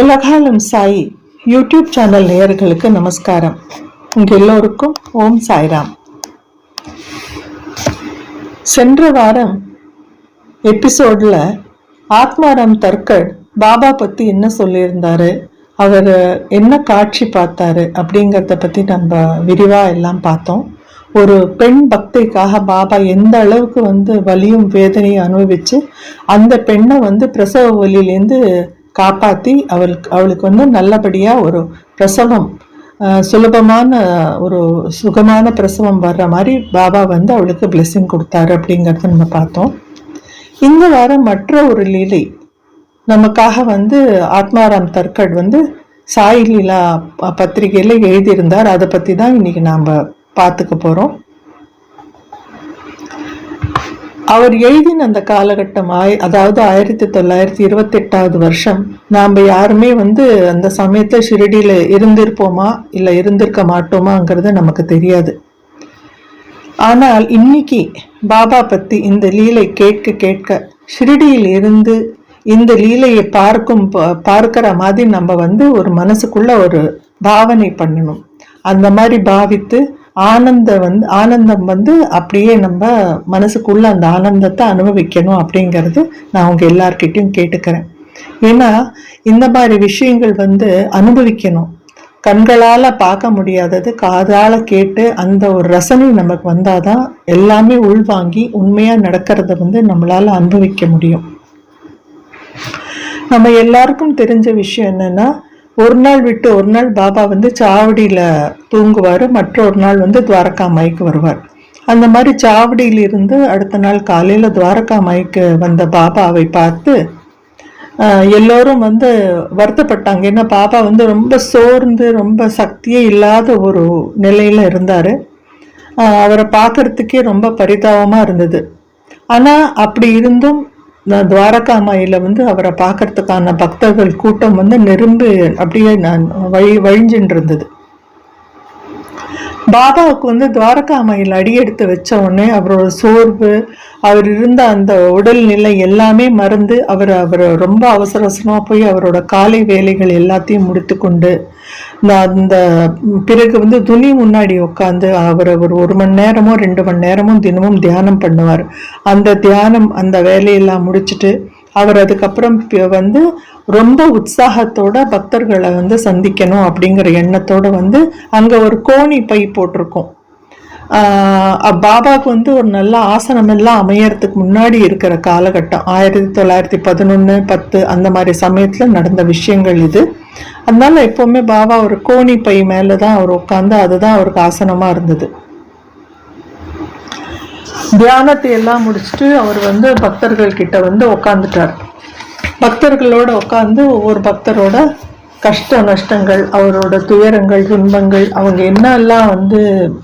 உலகாலம் Sai YouTube channel நேயர்களுக்கு நமஸ்காரம். உங்க எல்லோருக்கும் ஓம் சாய்ராம். சென்ற வாரம் எபிசோட்ல ஆத்மாராம் தர்கர் பாபா பத்தி என்ன சொல்லியிருந்தாரு அவர் என்ன காட்சி பார்த்தாரு அப்படிங்கிறத பத்தி நம்ம விரிவா எல்லாம் பார்த்தோம். ஒரு பெண் பக்திக்காக பாபா எந்த அளவுக்கு வந்து வலியும் வேதனையும் அனுபவிச்சு அந்த பெண்ணை வந்து பிரசவ வலியிலேருந்து காப்பாற்றி அவளுக்கு அவளுக்கு வந்து நல்லபடியாக ஒரு பிரசவம் சுலபமான ஒரு சுகமான பிரசவம் வர்ற மாதிரி பாபா வந்து அவளுக்கு பிளெஸ்ஸிங் கொடுத்தாரு அப்படிங்கிறத நம்ம பார்த்தோம். இந்த வாரம் மற்ற ஒரு லீலை நமக்காக வந்து ஆத்மாராம் தர்கட் வந்து சாய் லீலா ப- எழுதியிருந்தார். அதை பற்றி தான் இன்னைக்கு நாம் பார்த்துக்க போகிறோம் அவர் எழுதின அந்த காலகட்டம் ஆய் அதாவது ஆயிரத்தி தொள்ளாயிரத்தி இருபத்தெட்டாவது வருஷம் நாம் யாருமே வந்து அந்த சமயத்தில் ஷிரடியில் இருந்திருப்போமா இல்லை இருந்திருக்க மாட்டோமாங்கிறது நமக்கு தெரியாது. ஆனால் இன்னைக்கு பாபா பற்றி இந்த லீலை கேட்க கேட்க ஷிரடியில் இருந்து இந்த லீலையை பார்க்கும் ப- பார்க்கிற மாதிரி நம்ம வந்து ஒரு மனசுக்குள்ள ஒரு பாவனை பண்ணணும். அந்த மாதிரி பாவித்து ஆனந்த வந்து ஆனந்தம் வந்து அப்படியே நம்ம மனசுக்குள்ள அந்த ஆனந்தத்தை அனுபவிக்கணும் அப்படிங்கிறது நான் உங்க எல்லார்கிட்டையும் கேட்டுக்கிறேன். ஏன்னா இந்த மாதிரி விஷயங்கள் வந்து அனுபவிக்கணும். கண்களால பார்க்க முடியாதது காதால் கேட்டு அந்த ஒரு ரசனை நமக்கு வந்தாதான் எல்லாமே உள்வாங்கி உண்மையா நடக்கிறத வந்து நம்மளால அனுபவிக்க முடியும். நம்ம எல்லாருக்கும் தெரிஞ்ச விஷயம் என்னன்னா ஒரு நாள் விட்டு ஒரு நாள் பாபா வந்து சாவடியில் தூங்குவார். மற்றொரு நாள் வந்து துவாரகா மாய்க்கு வருவார். அந்த மாதிரி சாவடியிலிருந்து அடுத்த நாள் காலையில் துவாரகா மாய்க்கு வந்த பாபாவை பார்த்து எல்லோரும் வந்து வருத்தப்பட்டாங்க. ஏன்னா பாபா வந்து ரொம்ப சோர்ந்து ரொம்ப சக்தியே இல்லாத ஒரு நிலையில் இருந்தார். அவரை பார்க்கறதுக்கே ரொம்ப பரிதாபமாக இருந்தது. ஆனால் அப்படி இருந்தும் நான் துவாரகா மாயில வந்து அவரை பார்க்கறதுக்கான பக்தர்கள் கூட்டம் வந்து நெரும்பு அப்படியே நான் வழி வழிஞ்சுட்டு இருந்தது பாபாவுக்கு வந்து துவாரகா மாயில் அடியெடுத்து வச்ச உடனே அவரோட சோர்வு அவர் இருந்த அந்த உடல்நிலை எல்லாமே மறந்து அவர் அவர் ரொம்ப அவசர அவசரமாக போய் அவரோட காலை வேலைகள் எல்லாத்தையும் முடித்து கொண்டு நான் அந்த பிறகு வந்து துணி முன்னாடி உட்காந்து அவர் ஒரு ஒரு மணி நேரமோ ரெண்டு மணி நேரமும் தினமும் தியானம் பண்ணுவார். அந்த தியானம் அந்த வேலையெல்லாம் முடிச்சிட்டு அவர் அதுக்கப்புறம் வந்து ரொம்ப உற்சாகத்தோட பக்தர்களை வந்து சந்திக்கணும் அப்படிங்கிற எண்ணத்தோட வந்து அங்கே ஒரு கோணி பை போட்டிருக்கோம். பாபாவுக்கு வந்து ஒரு நல்ல ஆசனம் எல்லாம் அமையறதுக்கு முன்னாடி இருக்கிற காலகட்டம். ஆயிரத்தி தொள்ளாயிரத்தி பதினொன்று பத்து அந்த மாதிரி சமயத்தில் நடந்த விஷயங்கள் இது. அதனால எப்போவுமே பாபா ஒரு கோணி பை மேலே தான் அவர் உட்காந்து அதுதான் அவருக்கு ஆசனமாக இருந்தது. தியானத்தை எல்லாம் முடிச்சுட்டு அவர் வந்து பக்தர்கள் கிட்ட வந்து உக்காந்துட்டார். பக்தர்களோட உட்காந்து ஒவ்வொரு பக்தரோட கஷ்ட நஷ்டங்கள் அவரோட துயரங்கள் துன்பங்கள் அவங்க என்னெல்லாம் வந்து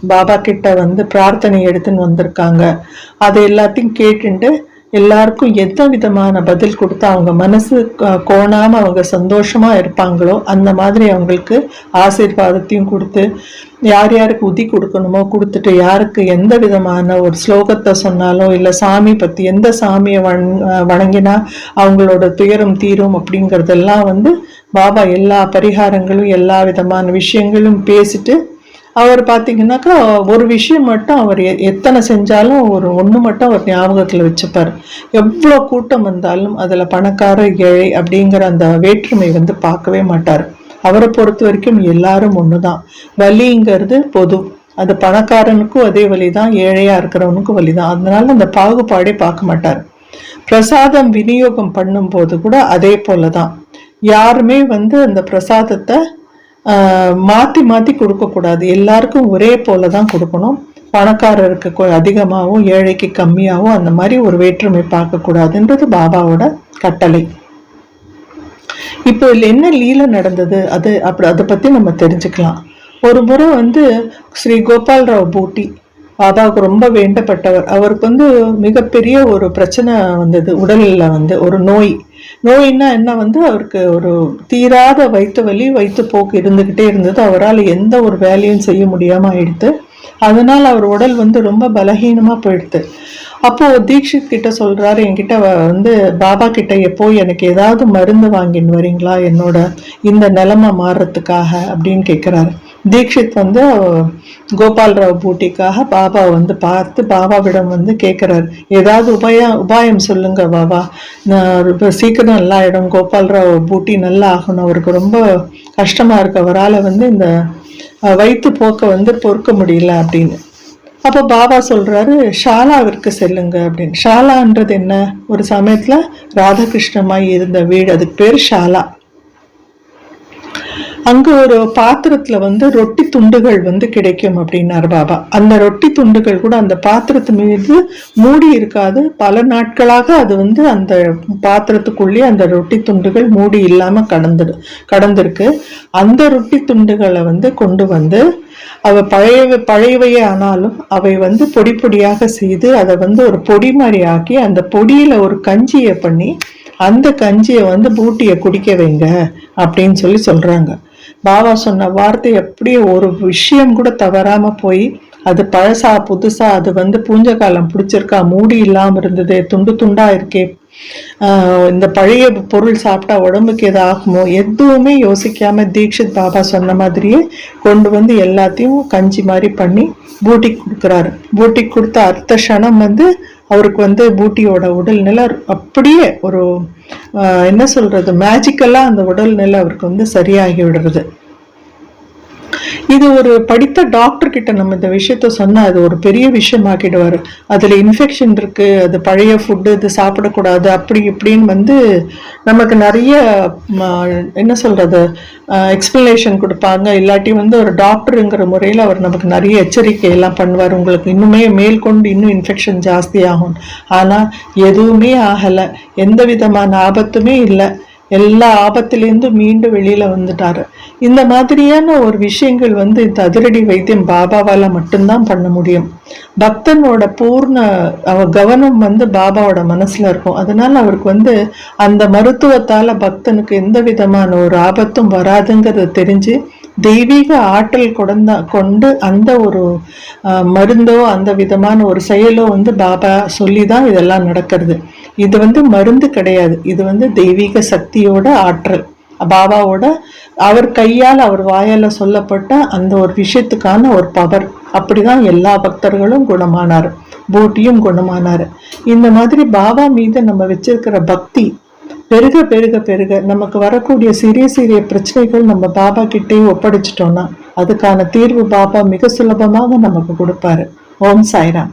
பாபா கிட்ட வந்து பிரார்த்தனை எடுத்துன்னு வந்திருக்காங்க அதை எல்லாத்தையும் கேட்டுட்டு எல்லாருக்கும் எந்த விதமான பதில் கொடுத்து அவங்க மனசு கோணாமல் அவங்க சந்தோஷமா இருப்பாங்களோ அந்த மாதிரி அவங்களுக்கு ஆசீர்வாதத்தையும் கொடுத்து யார் யாருக்கு உதி கொடுக்கணுமோ கொடுத்துட்டு யாருக்கு எந்த விதமான ஒரு ஸ்லோகத்தை சொன்னாலும் இல்லை சாமி பற்றி எந்த சாமியை வண வணங்கினா அவங்களோட துயரம் தீரும் அப்படிங்கிறதெல்லாம் வந்து பாபா எல்லா பரிகாரங்களும் எல்லா விதமான விஷயங்களும் பேசிட்டு அவர் பார்த்தீங்கன்னாக்கா ஒரு விஷயம் மட்டும் அவர் எ- எத்தனை செஞ்சாலும் ஒரு ஒன்று மட்டும் அவர் ஞாபகத்தில் வச்சுப்பார். எவ்வளோ கூட்டம் வந்தாலும் அதில் பணக்கார ஏழை அப்படிங்கிற அந்த வேற்றுமை வந்து பார்க்கவே மாட்டார். அவரை பொறுத்த வரைக்கும் எல்லாரும் ஒன்று தான் வலிங்கிறது பொது. அது பணக்காரனுக்கும் அதே வழி தான் ஏழையாக இருக்கிறவனுக்கும் வழி தான் அதனால அந்த பாகுபாடே பார்க்க மாட்டார். பிரசாதம் விநியோகம் பண்ணும்போது கூட அதே போல தான் யாருமே வந்து அந்த பிரசாதத்தை மாற்றி மாத்தி மாத்தி கொடுக்கக்கூடாது எல்லாருக்கும் ஒரே போல தான் கொடுக்கணும். பணக்காரருக்கு அதிகமாகவும் ஏழைக்கு கம்மியாகவும் அந்த மாதிரி ஒரு வேற்றுமை பார்க்கக்கூடாதுன்றது பாபாவோட கட்டளை. இப்போ இதில் என்ன லீலை நடந்தது? அது அப்படி அதை பத்தி நம்ம தெரிஞ்சுக்கலாம். ஒரு முறை வந்து ஸ்ரீ கோபால்ராவ் பூட்டி பாபாவுக்கு ரொம்ப வேண்டப்பட்டவர். அவருக்கு வந்து மிகப்பெரிய ஒரு பிரச்சனை வந்தது. உடலில் வந்து ஒரு நோய். நோய்னா என்ன வந்து அவருக்கு ஒரு தீராத வயிற்று வலி வயிற்று போக்கு இருந்துக்கிட்டே இருந்தது. அவரால் எந்த ஒரு வேலையும் செய்ய முடியாமல் ஆயிடுத்து. அதனால் அவர் உடல் வந்து ரொம்ப பலகீனமா போயிடுது அப்போ தீக்ஷித் கிட்ட சொல்றாரு என்கிட்ட வந்து பாபா கிட்ட எப்போ எனக்கு ஏதாவது மருந்து வாங்கின்னு வரீங்களா? என்னோட இந்த நிலமை மாறுறதுக்காக அப்படின்னு கேட்குறாரு தீக்ஷித் வந்து கோபால்ராவ் பூட்டிக்காக பாபா வந்து பார்த்து பாபாவிடம் வந்து கேட்குறாரு. ஏதாவது உபாயம் உபாயம் சொல்லுங்க பாபா. நான் ரொம்ப சீக்கிரம் நல்லா ஆயிடும். கோபால்ராவ் பூட்டி நல்லா ஆகணும். அவருக்கு ரொம்ப கஷ்டமாக இருக்கு. அவரால் வந்து இந்த வயிற்று போக்கை வந்து பொறுக்க முடியல அப்படின்னு. அப்போ பாபா சொல்கிறாரு ஷாலாவிற்கு செல்லுங்க அப்படின்னு. ஷாலான்றது என்ன? ஒரு சமயத்தில் ராதாகிருஷ்ணமாய் இருந்த வீடு. அதுக்கு பேர் ஷாலா. அங்க ஒரு பாத்திரத்துல வந்து ரொட்டி துண்டுகள் வந்து கிடைக்கும் அப்படின்னாரு பாபா. அந்த ரொட்டி துண்டுகள் கூட அந்த பாத்திரத்து மீது மூடி இருக்காது. பல நாட்களாக அது வந்து அந்த பாத்திரத்துக்குள்ளேயே அந்த ரொட்டி துண்டுகள் மூடி இல்லாம கடந்துடு கடந்திருக்கு. அந்த ரொட்டி துண்டுகளை வந்து கொண்டு வந்து அவ பழைய பழையவையே ஆனாலும் அவை வந்து பொடி பொடியாக செய்து அதை வந்து ஒரு பொடி மாதிரி ஆக்கி அந்த பொடியில ஒரு கஞ்சியை பண்ணி அந்த கஞ்சியை வந்து பூட்டியை குடிக்க வைங்க அப்படின்னு சொல்லி சொல்றாங்க. பாபா சொன்ன வார்த்தை அப்படியே ஒரு விஷயம் கூட தவறாம போய் அது பழசா புதுசா அது வந்து பூஞ்ச காலம் பிடிச்சிருக்கா மூடி இல்லாமல் இருந்தது துண்டு துண்டா இருக்கே இந்த பழைய பொருள் சாப்பிட்டா உடம்புக்கு எது ஆகுமோ எதுவுமே யோசிக்காம தீக்ஷித் பாபா சொன்ன மாதிரியே கொண்டு வந்து எல்லாத்தையும் கஞ்சி மாதிரி பண்ணி பூட்டிக்கு கொடுக்குறாரு. பூட்டிக்கு கொடுத்த அடுத்த க்ஷணம் வந்து அவருக்கு வந்து பூட்டியோட உடல்நிலை அப்படியே ஒரு என்ன சொல்றது? மேஜிக்கலா அந்த உடல்நிலை அவருக்கு வந்து சரியாகி விடுறது. இது ஒரு படித்த டாக்டர் கிட்ட நம்ம இந்த விஷயத்த சொன்னால் அது ஒரு பெரிய விஷயமாக்கிடுவாரு அதில் இன்ஃபெக்ஷன் இருக்கு அது பழைய ஃபுட்டு இது சாப்பிடக்கூடாது அப்படி இப்படின்னு வந்து நமக்கு நிறைய என்ன சொல்றது எக்ஸ்பிளனேஷன் கொடுப்பாங்க. இல்லாட்டி வந்து ஒரு டாக்டருங்கிற முறையில் அவர் நமக்கு நிறைய எச்சரிக்கை எல்லாம் பண்ணுவார். உங்களுக்கு இன்னுமே மேற்கொண்டு இன்னும் இன்ஃபெக்ஷன் ஜாஸ்தி ஆகும். ஆனால் எதுவுமே ஆகலை. எந்த விதமான ஆபத்துமே இல்லை. எல்லா ஆபத்திலேருந்து மீண்டு வெளியில வந்துட்டாரு. இந்த மாதிரியான ஒரு விஷயங்கள் வந்து இந்த அதிரடி வைத்தியம் பாபாவால மட்டும்தான் பண்ண முடியும். பக்தனோட பூர்ண அவ கவனம் வந்து பாபாவோட மனசுல இருக்கும். அதனால அவருக்கு வந்து அந்த மருத்துவத்தால பக்தனுக்கு எந்த விதமான ஒரு ஆபத்தும் வராதுங்கிறத தெரிஞ்சு தெய்வீக ஆற்றல் கொண்ட கொண்டு அந்த ஒரு மருந்தோ அந்த விதமான ஒரு செயலோ வந்து பாபா சொல்லி தான் இதெல்லாம் நடக்கிறது. இது வந்து மருந்து கிடையாது. இது வந்து தெய்வீக சக்தியோட ஆற்றல். பாபாவோட அவர் கையால் அவர் வாயால் சொல்லப்பட்ட அந்த ஒரு விஷயத்துக்கான ஒரு பவர் அப்படிதான் எல்லா பக்தர்களும் குணமானார். பூட்டியும் குணமானார். இந்த மாதிரி பாபா மீது நம்ம வச்சிருக்கிற பக்தி பெருக பெருக பெருக. நமக்கு வரக்கூடிய சிறிய சிறிய பிரச்சனைகள் நம்ம பாபா கிட்டே ஒப்படைச்சிட்டோம்னா அதுக்கான தீர்வு பாபா மிக சுலபமாக நமக்கு கொடுப்பாரு. ஓம் சாய்ராம்.